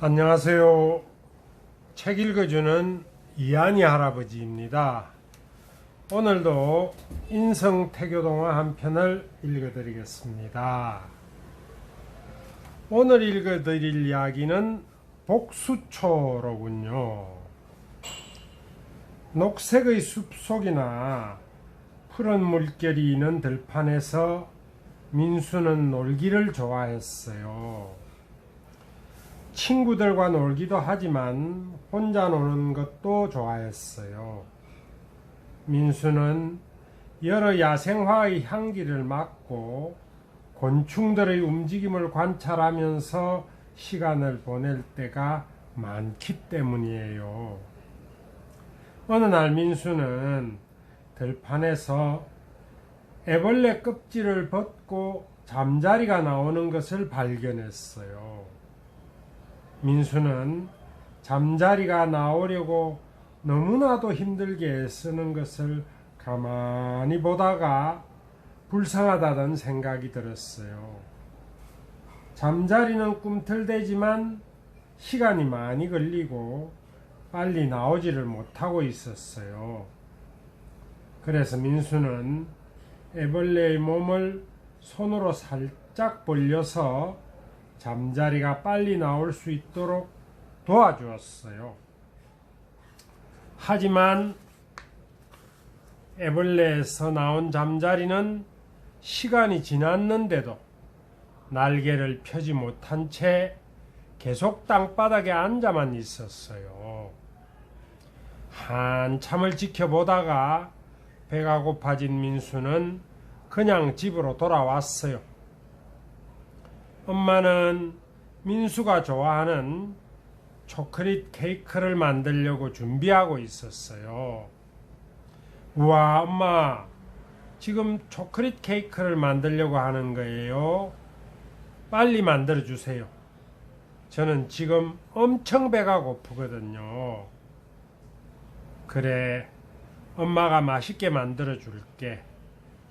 안녕하세요. 책 읽어주는 이한이 할아버지입니다. 오늘도 인성태교동화 한 편을 읽어드리겠습니다. 오늘 읽어드릴 이야기는 복수초로군요. 녹색의 숲속이나 푸른 물결이 있는 들판에서 민수는 놀기를 좋아했어요. 친구들과 놀기도 하지만 혼자 노는 것도 좋아했어요. 민수는 여러 야생화의 향기를 맡고 곤충들의 움직임을 관찰하면서 시간을 보낼 때가 많기 때문이에요. 어느 날 민수는 들판에서 애벌레 껍질을 벗고 잠자리가 나오는 것을 발견했어요. 민수는 잠자리가 나오려고 너무나도 힘들게 애쓰는 것을 가만히 보다가 불쌍하다는 생각이 들었어요. 잠자리는 꿈틀대지만 시간이 많이 걸리고 빨리 나오지를 못하고 있었어요. 그래서 민수는 애벌레의 몸을 손으로 살짝 벌려서 잠자리가 빨리 나올 수 있도록 도와주었어요. 하지만 애벌레에서 나온 잠자리는 시간이 지났는데도 날개를 펴지 못한 채 계속 땅바닥에 앉아만 있었어요. 한참을 지켜보다가 배가 고파진 민수는 그냥 집으로 돌아왔어요. 엄마는 민수가 좋아하는 초콜릿 케이크를 만들려고 준비하고 있었어요. 우와, 엄마, 지금 초콜릿 케이크를 만들려고 하는 거예요. 빨리 만들어 주세요. 저는 지금 엄청 배가 고프거든요. 그래, 엄마가 맛있게 만들어 줄게.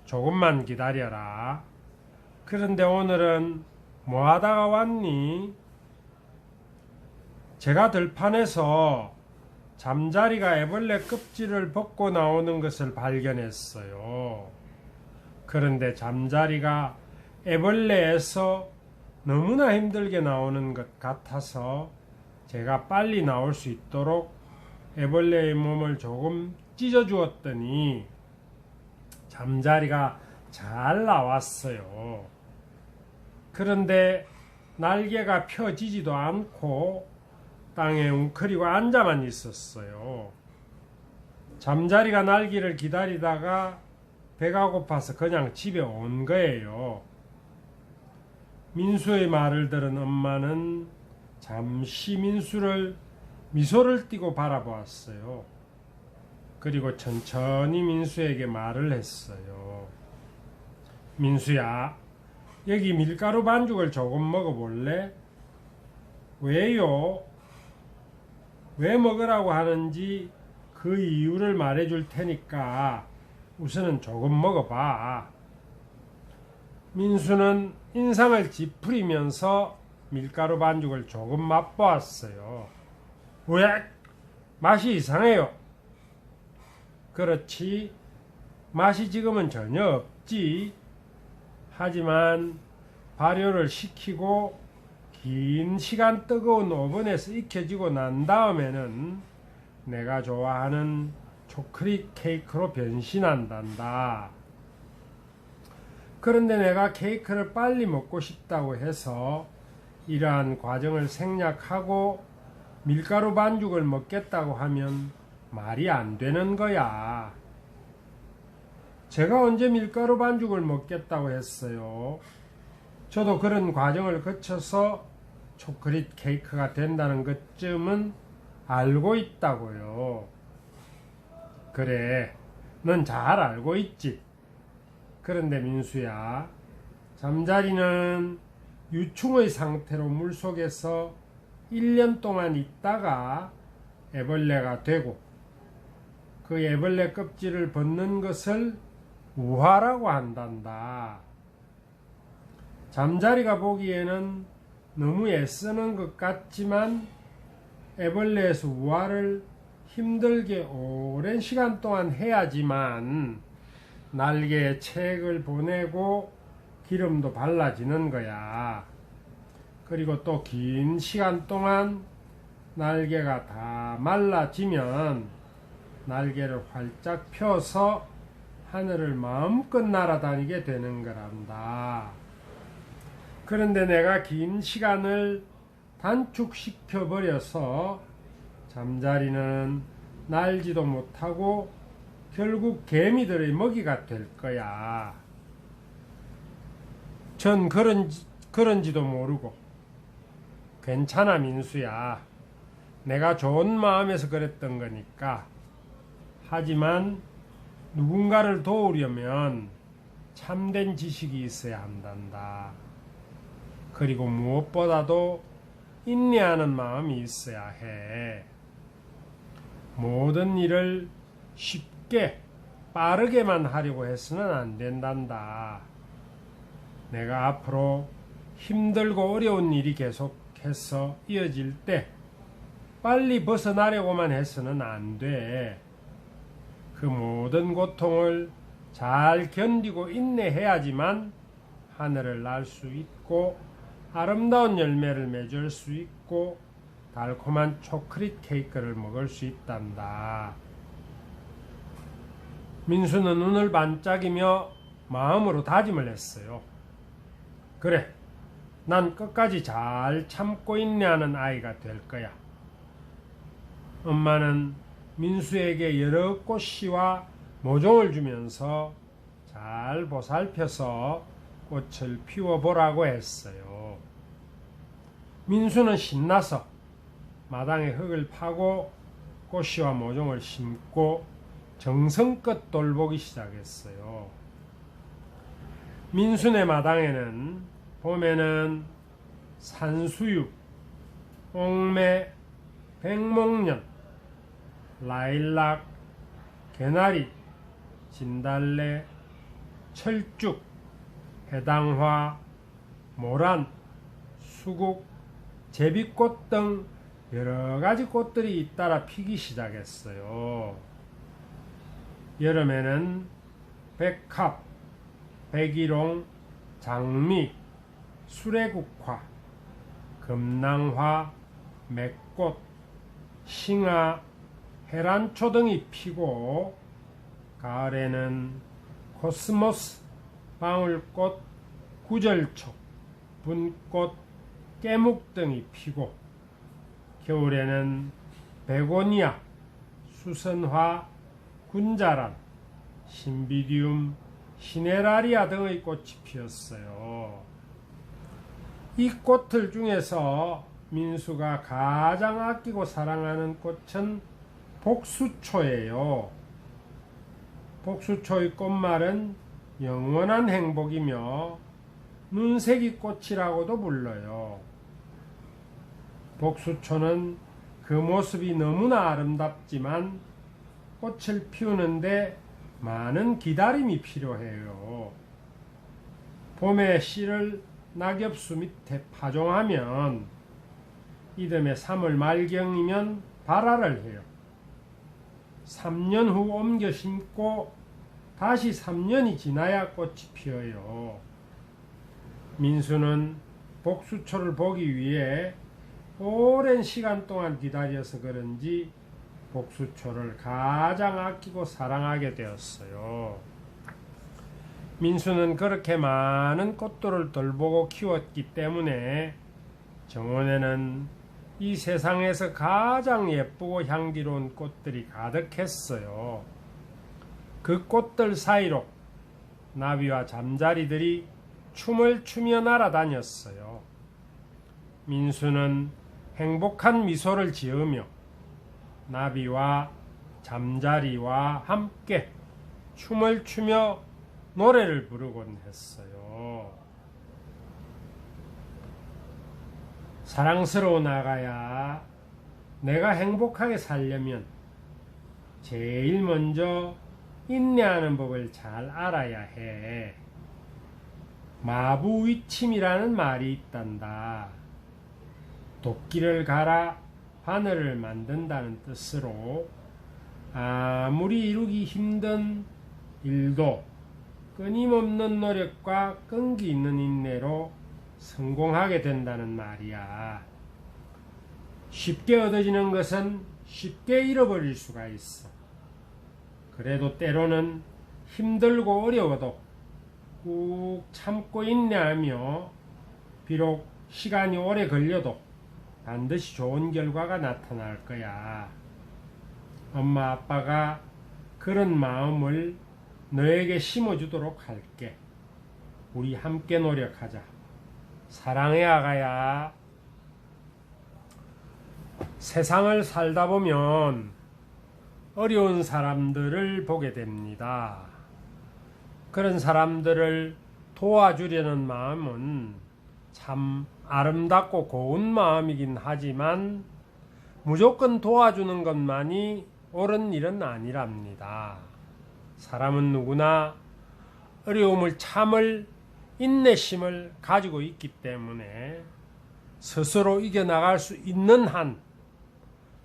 조금만 기다려라. 그런데 오늘은 뭐 하다가 왔니? 제가 들판에서 잠자리가 애벌레 껍질을 벗고 나오는 것을 발견했어요. 그런데 잠자리가 애벌레에서 너무나 힘들게 나오는 것 같아서 제가 빨리 나올 수 있도록 애벌레의 몸을 조금 찢어 주었더니 잠자리가 잘 나왔어요. 그런데 날개가 펴지지도 않고 땅에 웅크리고 앉아만 있었어요. 잠자리가 날기를 기다리다가 배가 고파서 그냥 집에 온 거예요. 민수의 말을 들은 엄마는 잠시 민수를 미소를 띠고 바라보았어요. 그리고 천천히 민수에게 말을 했어요. 민수야, 여기 밀가루 반죽을 조금 먹어볼래? 왜요? 왜 먹으라고 하는지 그 이유를 말해줄 테니까 우선은 조금 먹어봐. 민수는 인상을 찌푸리면서 밀가루 반죽을 조금 맛보았어요. 왜? 맛이 이상해요. 그렇지. 맛이 지금은 전혀 없지. 하지만 발효를 시키고 긴 시간 뜨거운 오븐에서 익혀지고 난 다음에는 내가 좋아하는 초콜릿 케이크로 변신한단다. 그런데 내가 케이크를 빨리 먹고 싶다고 해서 이러한 과정을 생략하고 밀가루 반죽을 먹겠다고 하면 말이 안 되는 거야. 제가 언제 밀가루 반죽을 먹겠다고 했어요. 저도 그런 과정을 거쳐서 초콜릿 케이크가 된다는 것쯤은 알고 있다고요. 그래, 넌 잘 알고 있지. 그런데 민수야, 잠자리는 유충의 상태로 물속에서 1년 동안 있다가 애벌레가 되고 그 애벌레 껍질을 벗는 것을 우화라고 한단다. 잠자리가 보기에는 너무 애쓰는 것 같지만 애벌레에서 우화를 힘들게 오랜 시간 동안 해야지만 날개에 책을 보내고 기름도 발라지는 거야. 그리고 또 긴 시간 동안 날개가 다 말라지면 날개를 활짝 펴서 하늘을 마음껏 날아다니게 되는 거란다. 그런데 내가 긴 시간을 단축시켜 버려서 잠자리는 날지도 못하고 결국 개미들의 먹이가 될 거야. 전 그런지, 그런지도 모르고. 괜찮아, 민수야. 내가 좋은 마음에서 그랬던 거니까. 하지만 누군가를 도우려면 참된 지식이 있어야 한단다. 그리고 무엇보다도 인내하는 마음이 있어야 해. 모든 일을 쉽게 빠르게만 하려고 해서는 안 된단다. 내가 앞으로 힘들고 어려운 일이 계속해서 이어질 때 빨리 벗어나려고만 해서는 안 돼. 그 모든 고통을 잘 견디고 인내해야지만 하늘을 날 수 있고 아름다운 열매를 맺을 수 있고 달콤한 초콜릿 케이크를 먹을 수 있단다. 민수는 눈을 반짝이며 마음으로 다짐을 했어요. 그래, 난 끝까지 잘 참고 인내하는 아이가 될 거야. 엄마는 민수에게 여러 꽃씨와 모종을 주면서 잘 보살펴서 꽃을 피워보라고 했어요. 민수는 신나서 마당에 흙을 파고 꽃씨와 모종을 심고 정성껏 돌보기 시작했어요. 민수네 마당에는 봄에는 산수유, 옥매, 백목련, 라일락, 개나리, 진달래, 철쭉, 해당화, 모란, 수국, 제비꽃 등 여러 가지 꽃들이 잇따라 피기 시작했어요. 여름에는 백합, 백일홍, 장미, 수레국화, 금낭화, 맥꽃, 싱아, 헤란초 등이 피고 가을에는 코스모스, 방울꽃, 구절초, 분꽃, 깨묵 등이 피고 겨울에는 베고니아, 수선화, 군자란, 신비디움, 시네라리아 등의 꽃이 피었어요. 이 꽃들 중에서 민수가 가장 아끼고 사랑하는 꽃은 복수초예요. 복수초의 꽃말은 영원한 행복이며 눈색이 꽃이라고도 불러요. 복수초는 그 모습이 너무나 아름답지만 꽃을 피우는데 많은 기다림이 필요해요. 봄에 씨를 낙엽수 밑에 파종하면 이듬해 3월 말경이면 발화를 해요. 3년 후 옮겨 심고 다시 3년이 지나야 꽃이 피어요. 민수는 복수초를 보기 위해 오랜 시간 동안 기다려서 그런지 복수초를 가장 아끼고 사랑하게 되었어요. 민수는 그렇게 많은 꽃들을 돌보고 키웠기 때문에 정원에는 이 세상에서 가장 예쁘고 향기로운 꽃들이 가득했어요. 그 꽃들 사이로 나비와 잠자리들이 춤을 추며 날아다녔어요. 민수는 행복한 미소를 지으며 나비와 잠자리와 함께 춤을 추며 노래를 부르곤 했어요. 사랑스러운 아가야, 내가 행복하게 살려면 제일 먼저 인내하는 법을 잘 알아야 해. 마부위침이라는 말이 있단다. 도끼를 갈아 바늘을 만든다는 뜻으로 아무리 이루기 힘든 일도 끊임없는 노력과 끈기 있는 인내로 성공하게 된다는 말이야. 쉽게 얻어지는 것은 쉽게 잃어버릴 수가 있어. 그래도 때로는 힘들고 어려워도 꾹 참고 인내하며 비록 시간이 오래 걸려도 반드시 좋은 결과가 나타날 거야. 엄마 아빠가 그런 마음을 너에게 심어주도록 할게. 우리 함께 노력하자. 사랑해 아가야. 세상을 살다 보면 어려운 사람들을 보게 됩니다. 그런 사람들을 도와주려는 마음은 참 아름답고 고운 마음이긴 하지만 무조건 도와주는 것만이 옳은 일은 아니랍니다. 사람은 누구나 어려움을 참을 인내심을 가지고 있기 때문에 스스로 이겨나갈 수 있는 한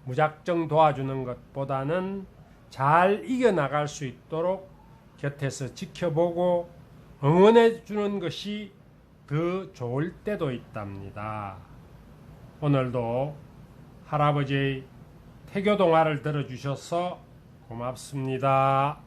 무작정 도와주는 것보다는 잘 이겨나갈 수 있도록 곁에서 지켜보고 응원해 주는 것이 더 좋을 때도 있답니다. 오늘도 할아버지의 태교 동화를 들어주셔서 고맙습니다.